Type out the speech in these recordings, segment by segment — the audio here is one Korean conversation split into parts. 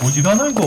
보지도 않아 이거.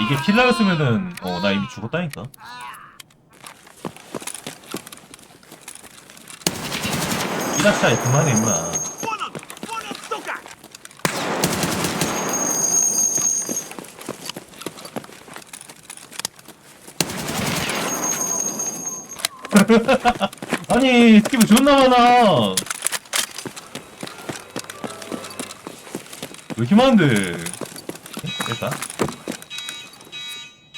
이게 킬러였으면은 어 나 이미 죽었다니까. 이닥차에 그만해 임마 아니 스키브 존나 많아. 왜 이렇게 많은데? 일단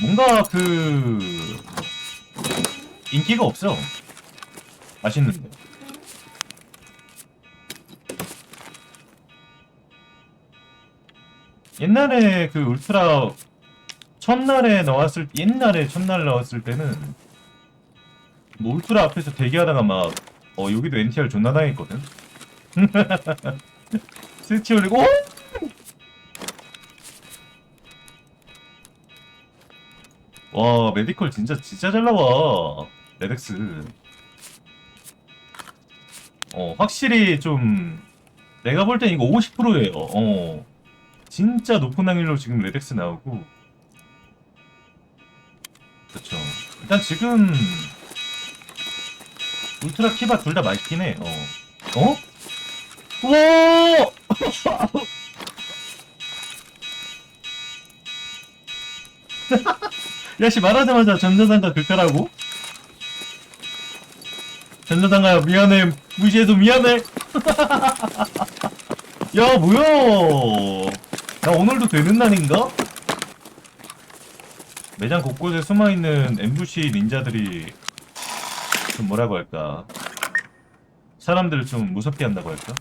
뭔가 그 인기가 없어. 맛있는데 옛날에 그 울트라 첫날에 나왔을 옛날에 첫날 나왔을 때는 뭐 울트라 앞에서 대기하다가 막 어 여기도 NTR 존나 당했거든? 스위치 올리고 어? 와 메디컬 진짜 진짜 잘 나와. 레덱스. 어 확실히 좀 내가 볼 땐 이거 50%예요. 어. 진짜 높은 확률로 지금 레덱스 나오고. 그쵸. 일단 지금 울트라 키바 둘다 맛있긴 해. 어. 어? 우와! 야씨 말하자마자 전자상가 긁더라고. 전자상가야 미안해. 무시해서 미안해. 야 뭐야? 나 오늘도 되는 날인가? 매장 곳곳에 숨어있는 MVC 닌자들이 좀 뭐라고 할까? 사람들을 좀 무섭게 한다고 할까?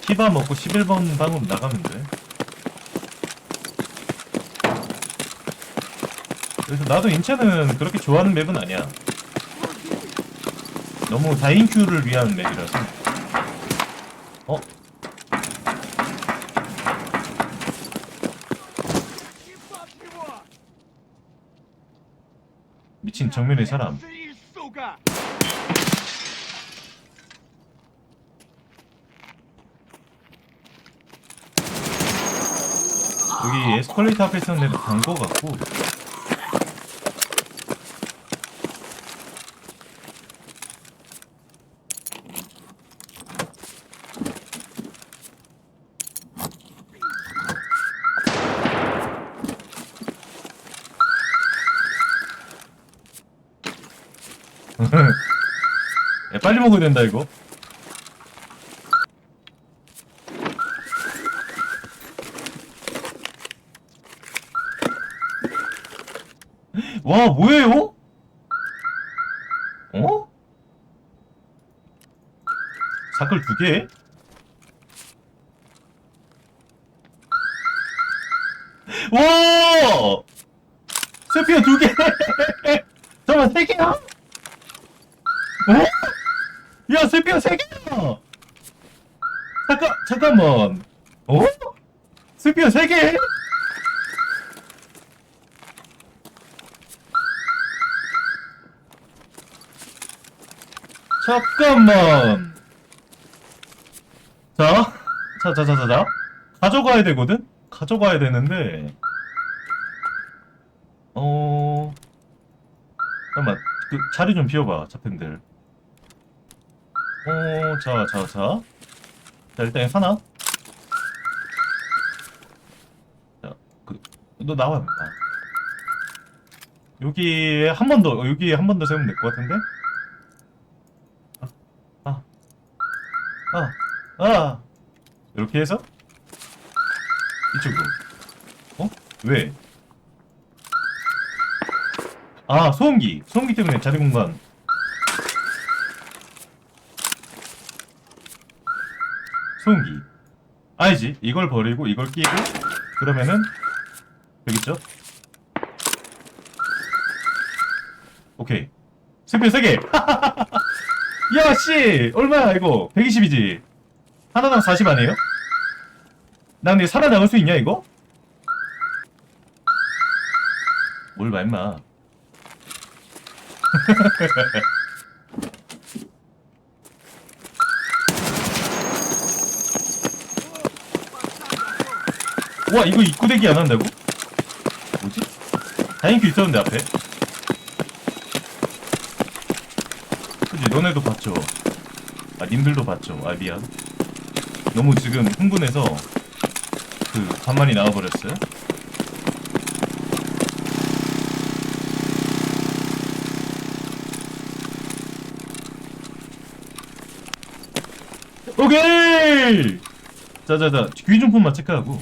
키바 먹고 11번 방으로 나가면 돼. 그래서 나도 인체는 그렇게 좋아하는 맵은 아니야. 너무 다인큐를 위한 맵이라서. 어? 미친 정면의 사람. 여기 에스컬레이터 앞에 있었는데도 간거 같고 먹어야 된다 이거 와 뭐예요? 어? 사클 두 개? 와! 세피아 두 개! 잠깐만 세 개야? 어? 야 세피아 세 개야! 잠깐 잠깐만 어? 세피아 세 개? 잠깐만. 자, 자, 자, 자, 자, 자. 가져가야 되거든? 가져가야 되는데. 어. 잠깐만. 그, 자리 좀 비워봐, 자팬들. 어, 자, 자, 자. 자, 일단 하나. 자, 그, 너 나와, 나. 여기에 한 번 더, 여기에 한 번 더 세우면 될 것 같은데? 아, 아. 이렇게 해서 이쪽으로. 어? 왜? 아, 소음기. 소음기 때문에 자리 공간. 소음기. 아니지. 이걸 버리고 이걸 끼고 그러면은 있죠? 오케이. 스피드 3개. 야, 씨! 얼마야, 이거? 120이지? 하나당 40 아니에요? 나 근데 살아남을 수 있냐 이거? 뭘봐 임마 와 이거 입구 대기 안 한다고? 뭐지? 다행히 있었는데 앞에. 그지 너네도 봤죠? 아 님들도 봤죠? 아 미안. 너무 지금 흥분해서 그 반만이 나와버렸어요? 오케이! 자자자 귀중품만 체크하고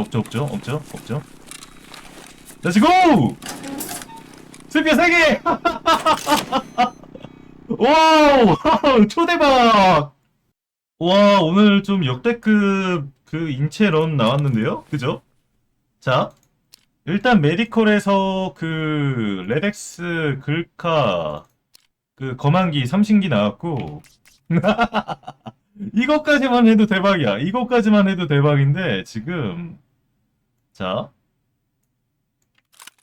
없죠 없죠 없죠 없죠 없죠. 렛츠 고 스피어 3개! 와우 초대박! 와 오늘 좀 역대급 그 인체 런 나왔는데요? 그죠? 자 일단 메디컬에서 그 레덱스 글카 그 검안기 삼신기 나왔고 이것까지만 해도 대박이야 이것까지만 해도 대박인데 지금 자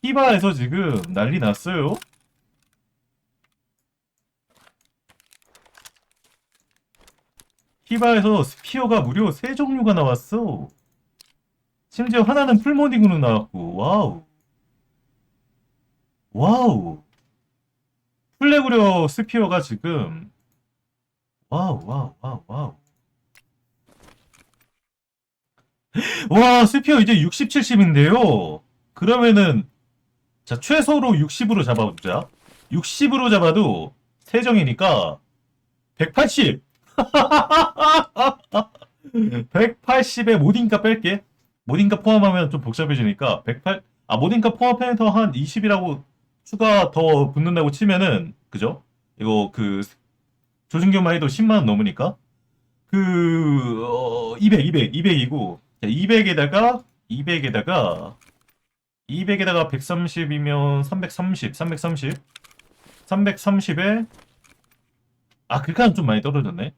히바에서 지금 난리 났어요 히바에서 스피어가 무려 세 종류가 나왔어. 심지어 하나는 풀모딩으로 나왔고, 와우. 와우. 플레그려 스피어가 지금, 와우, 와우, 와우, 와우. 와, 스피어 이제 60, 70인데요. 그러면은, 자, 최소로 60으로 잡아보자. 60으로 잡아도 세정이니까, 180! 180에 모딩값 뺄게. 모딩값 포함하면 좀 복잡해지니까 108, 아 모딩값 포함해서 한 20이라고 추가 더 붙는다고 치면은 그죠? 이거 그 조준교만 해도 10만 원 넘으니까 그 어, 200, 200, 200이고 200에다가 200에다가 200에다가 130이면 330, 330, 330에 아 글카는 좀 많이 떨어졌네.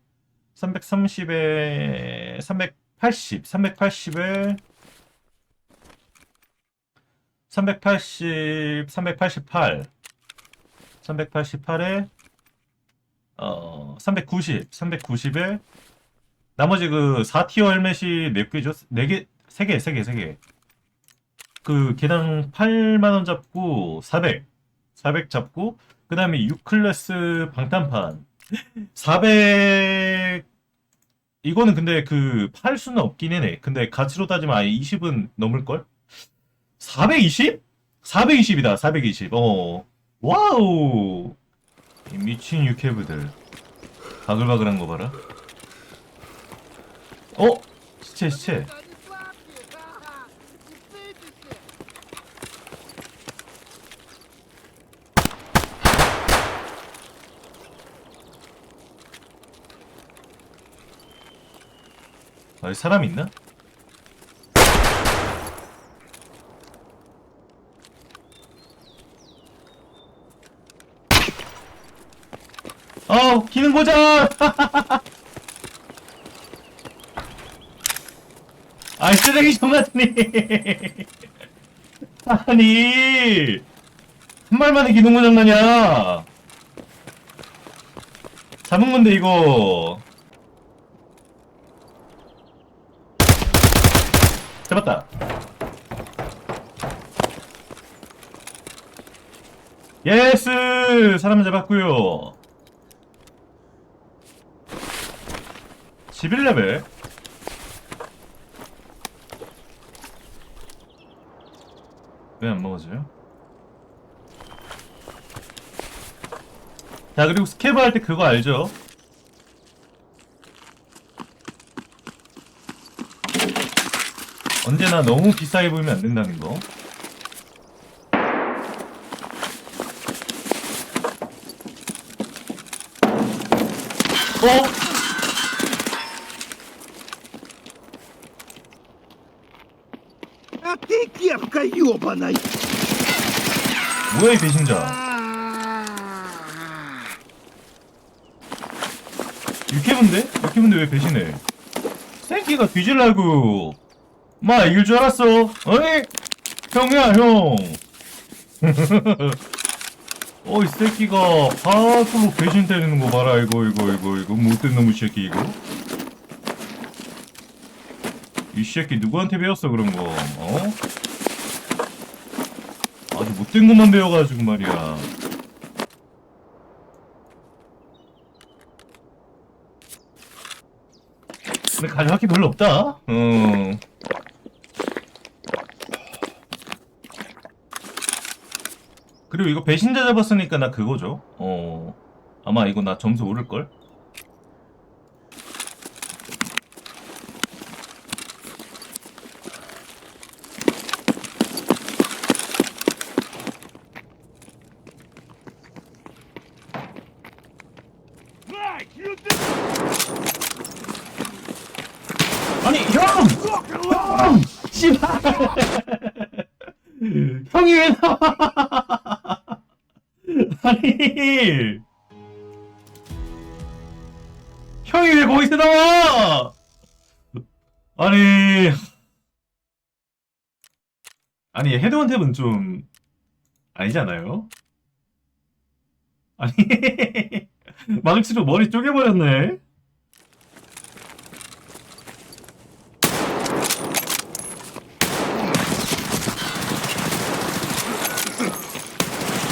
330에 380, 380에 380, 388, 388에 어 390, 390에 나머지 그 4티어 헬멧이 몇 개죠? 4개, 3개, 3개, 3개. 그 개당 8만 원 잡고 400, 400 잡고 그 다음에 6클래스 방탄판 400 이거는 근데 그 팔 수는 없긴 해네. 근데 가치로 따지면 아예 20은 넘을 걸? 420? 420이다. 420. 어. 와우. 이 미친 유캐브들 바글바글한 거 봐라 어? 시체 시체 아, 사람 있나? 고장! 아이, 쓰레기 좀 같으니. 아니, 한 말만에 고장 나냐? 잡은 건데, 이거. 잡았다. 예스! 사람 잡았고요 11레벨. 왜 안 먹어져요? 자, 그리고 스케브 할 때 그거 알죠? 언제나 너무 비싸게 보이면 안 된다는 거. 어? 요바나이. 뭐야 이 배신자? 유쾌분데? 유쾌분데 왜 배신해? 쌩키가 뒤질라고. 마 이길 줄 알았어. 어이? 형이야 형. 어이 새끼가 밖으로 배신 때리는 거 봐라 이거 이거 이거 이거. 못된 놈의 새끼 이거. 이 새끼 누구한테 배웠어 그런 거? 어? 아주 못된 것만 배워가지고 말이야. 근데 가져갈 게 별로 없다. 어. 그리고 이거 배신자 잡았으니까 나 그거죠. 어. 아마 이거 나 점수 오를걸? 아니 형! 형! 씨발! 형이 왜 나와? 아니 형이 왜 거기서 나와? 아니 아니 헤드원 탭은 좀 아니잖아요? 아니 마주치로 머리 쪼개버렸네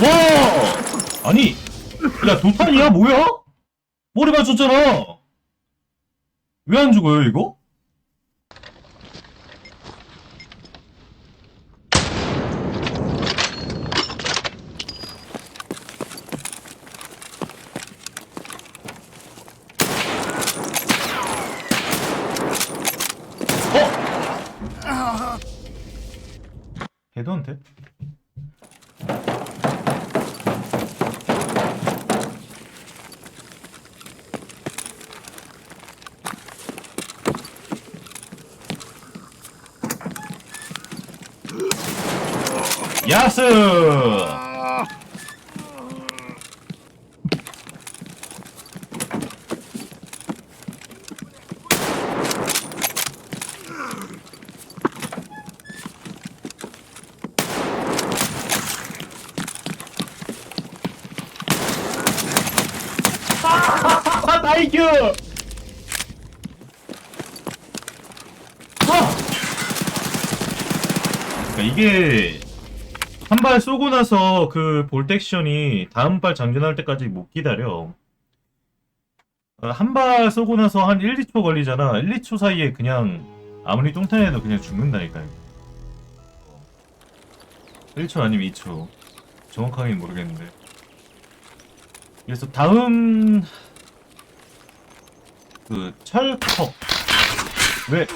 와! 아니, 야, 도탄이야? 뭐야? 머리 맞췄잖아! 왜 안 죽어요, 이거? 야스! 아, 나 이겨! 아! 그러니까 이게 한 발 쏘고 나서 그 볼텍션이 다음 발 장전할 때까지 못 기다려. 어, 한발 쏘고 나서 한 1, 2초 걸리잖아. 1, 2초 사이에 그냥 아무리 뚱탄해도 그냥 죽는다니까요. 1초 아니면 2초. 정확하게는 모르겠는데. 그래서 다음 그 철컵 왜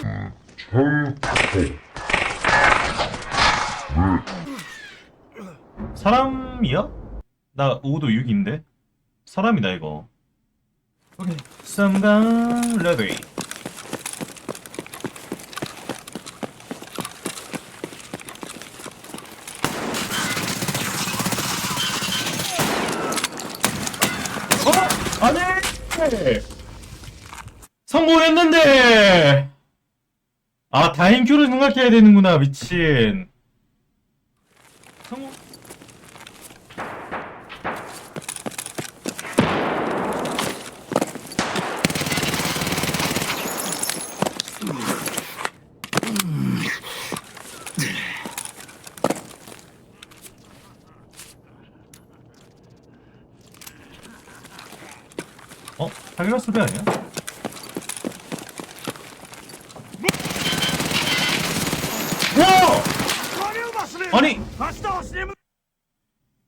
사람이야? 나 5도 6인데? 사람이다 이거. 오케이. 쌈방 레디. 어? 아니! 성공했는데! 아 다행큐를 생각해야 되는구나 미친 성공 어? 타기라 소리 아니야? 와! 아니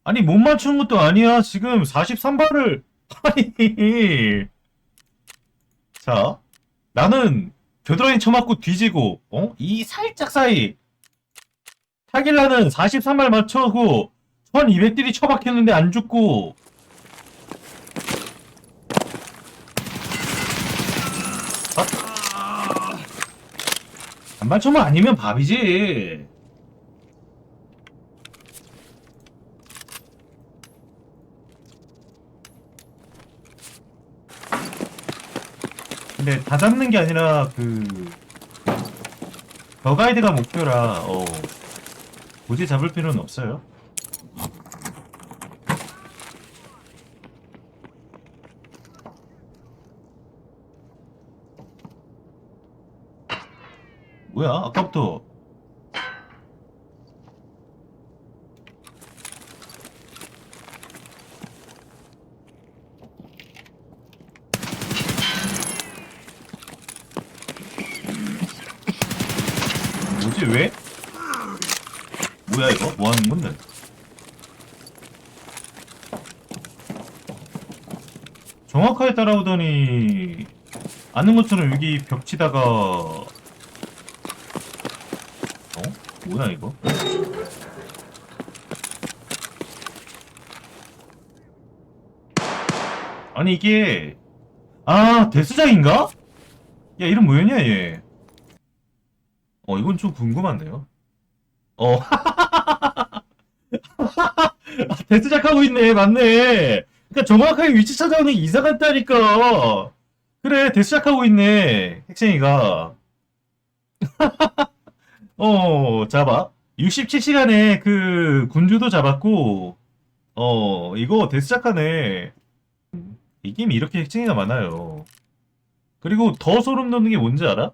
아니 못 맞춘 것도 아니야 지금 43발을 아니 자 나는 겨드랑이 쳐맞고 뒤지고 어? 이 살짝 사이 타길라는 43발 맞춰고 1200딜이 쳐박혔는데 안 죽고 안 맞추면 아니면 밥이지 근데 다 잡는 게 아니라 그 버가이드가 목표라 어 굳이 잡을 필요는 없어요. 뭐야 아까부터 뭐지 왜? 뭐야 이거? 뭐 하는 건데? 정확하게 따라오더니 아는 것처럼 여기 벽 치다가 어? 뭐야 이거? 아니 이게 아 데스장인가? 야 이름 뭐였냐 얘? 어 이건 좀 궁금한데요. 어 아, 데스작 하고 있네 맞네. 그러니까 정확하게 위치 찾아오는 게 이사 같다니까. 그래 데스작 하고 있네 핵쟁이가. 어 잡아. 67시간에 그 군주도 잡았고 어 이거 데스작 하네. 이 게임이 이렇게 핵쟁이가 많아요. 그리고 더 소름 돋는 게 뭔지 알아?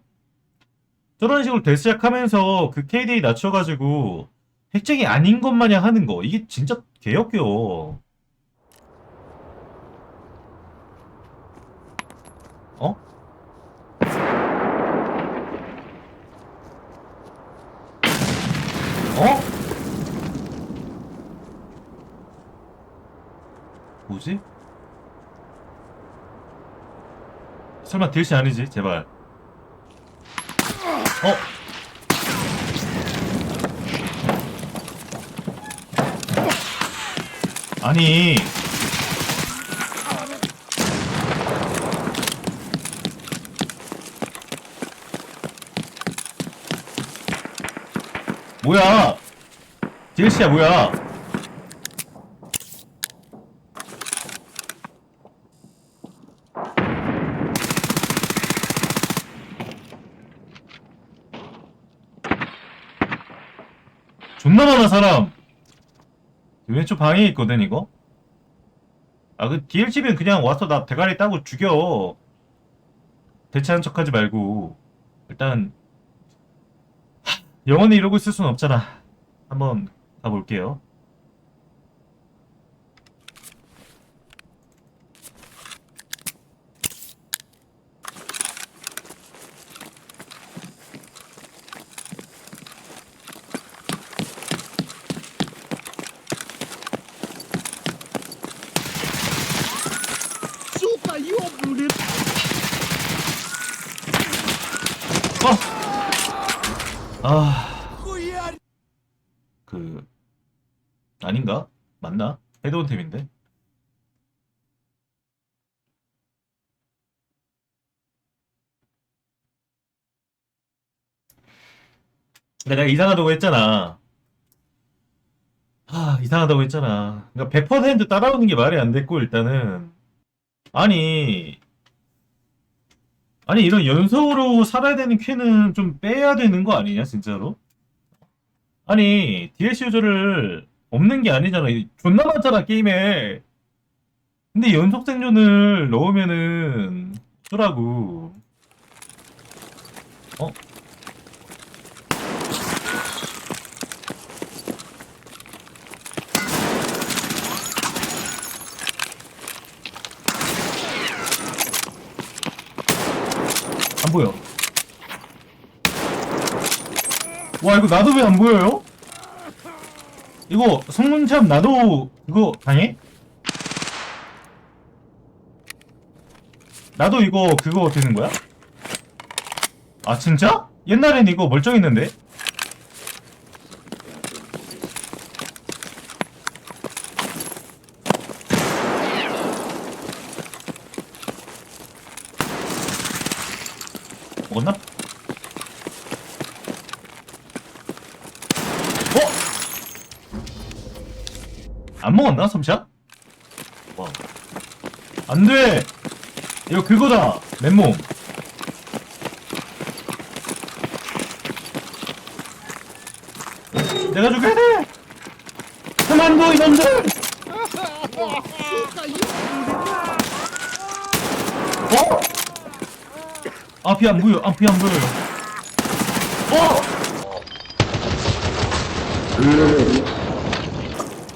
저런 식으로 데스작 하면서 그 KD 낮춰가지고 핵쟁이 아닌 것 마냥 하는 거. 이게 진짜 개역겨워. 어? 어? 뭐지? 설마 딜시 아니지? 제발. 어? 아니 뭐야? DLC야 뭐야? 존나 많아 사람. 왼쪽 방에 있거든 이거? 아그 DLC면 그냥 와서 나 대가리 따고 죽여. 대체한 척하지 말고. 일단 하, 영원히 이러고 있을 순 없잖아. 한번 가볼게요 내가 이상하다고 했잖아. 아 이상하다고 했잖아. 그러니까 100% 따라오는 게 말이 안 됐고 일단은. 아니. 아니 이런 연속으로 살아야 되는 퀘는 좀 빼야 되는 거 아니냐 진짜로? 아니 DLC 유저를 없는 게 아니잖아. 이- 존나 많잖아 게임에. 근데 연속 생존을 넣으면은 어쩌라고. 어? 안 보여 와 이거 나도 왜 안 보여요? 이거 성문참 나도 이거 당해? 나도 이거 그거 되는 거야? 아 진짜? 옛날엔 이거 멀쩡했는데? 돼! 이거 그거다! 맨몸. 내가 죽여야 돼! 그만둬, 이놈들! 어? 앞이 안 보여, 앞이 안 보여 어!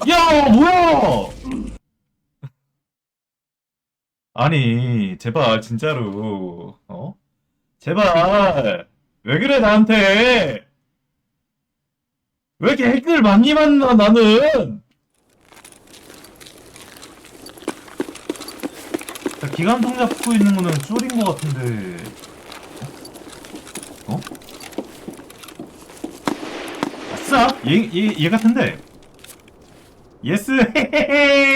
야, 뭐야! 아니, 제발, 진짜로, 어? 제발, 왜 그래, 나한테! 왜 이렇게 핵을 많이 만나, 나는! 자, 기관통 잡고 있는 거는 쫄인 것 같은데. 어? 아싸! 얘, 얘, 얘 같은데. 예스! 헤헤헤!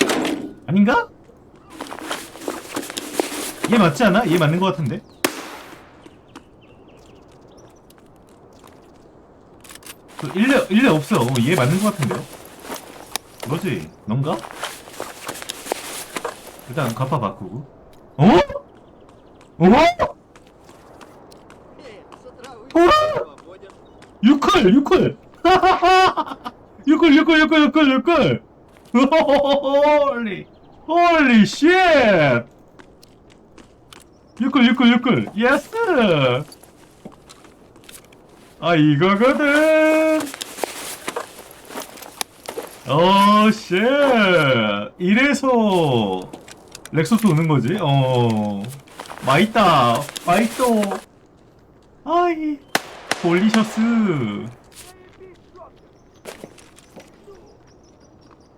아닌가? 얘 맞지 않아? 얘 맞는 것 같은데? 그 일레 일레 없어. 어, 얘 맞는 것 같은데요? 뭐지? 넌가? 일단 가파 바꾸고. 어? 어? 어? 유클 유클. 유클 유클 유클 유클 유클. 홀리 홀리 쉣. 유클 유클 유클 예스! 아 이거거든. 어쉣. 이래서 렉소스 오는 거지? 어. 맛있다. 맛있어. 아이 홀리셔스.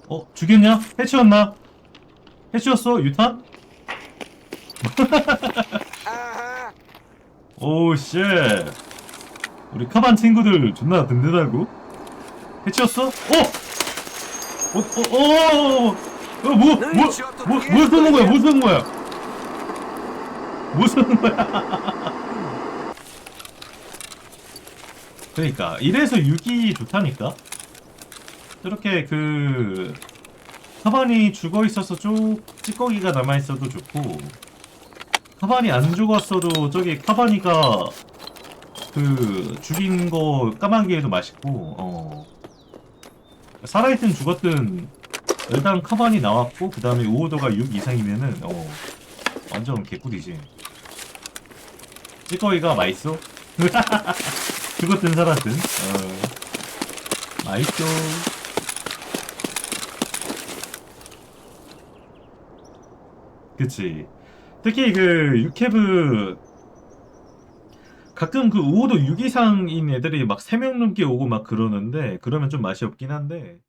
어 죽였냐? 해치웠나? 해치웠어 유탄? 오쉣 우리 카반 친구들 존나 든든하고 해치웠어? 어? 어? 어? 어? 어? 뭐? 뭐? 뭐? 뭐 쏘는 거야? 뭐 쏘는 거야? 뭐 쏘는 거야? 그러니까 이래서 6이 좋다니까 저렇게 그 카반이 죽어 있어서 쭉 찌꺼기가 남아 있어도 좋고 카반이 안 죽었어도 저기 카반이가 그 죽인 거 까마귀에도 맛있고 어. 살아있든 죽었든 일단 카반이 나왔고 그 다음에 우호도가 6 이상이면은 어. 완전 개꿀이지. 찌꺼기가 맛있어? 죽었든 살았든 어. 맛있죠 그치 특히 그 유캐브 가끔 그 5도 6 이상인 애들이 막 3명 넘게 오고 막 그러는데 그러면 좀 맛이 없긴 한데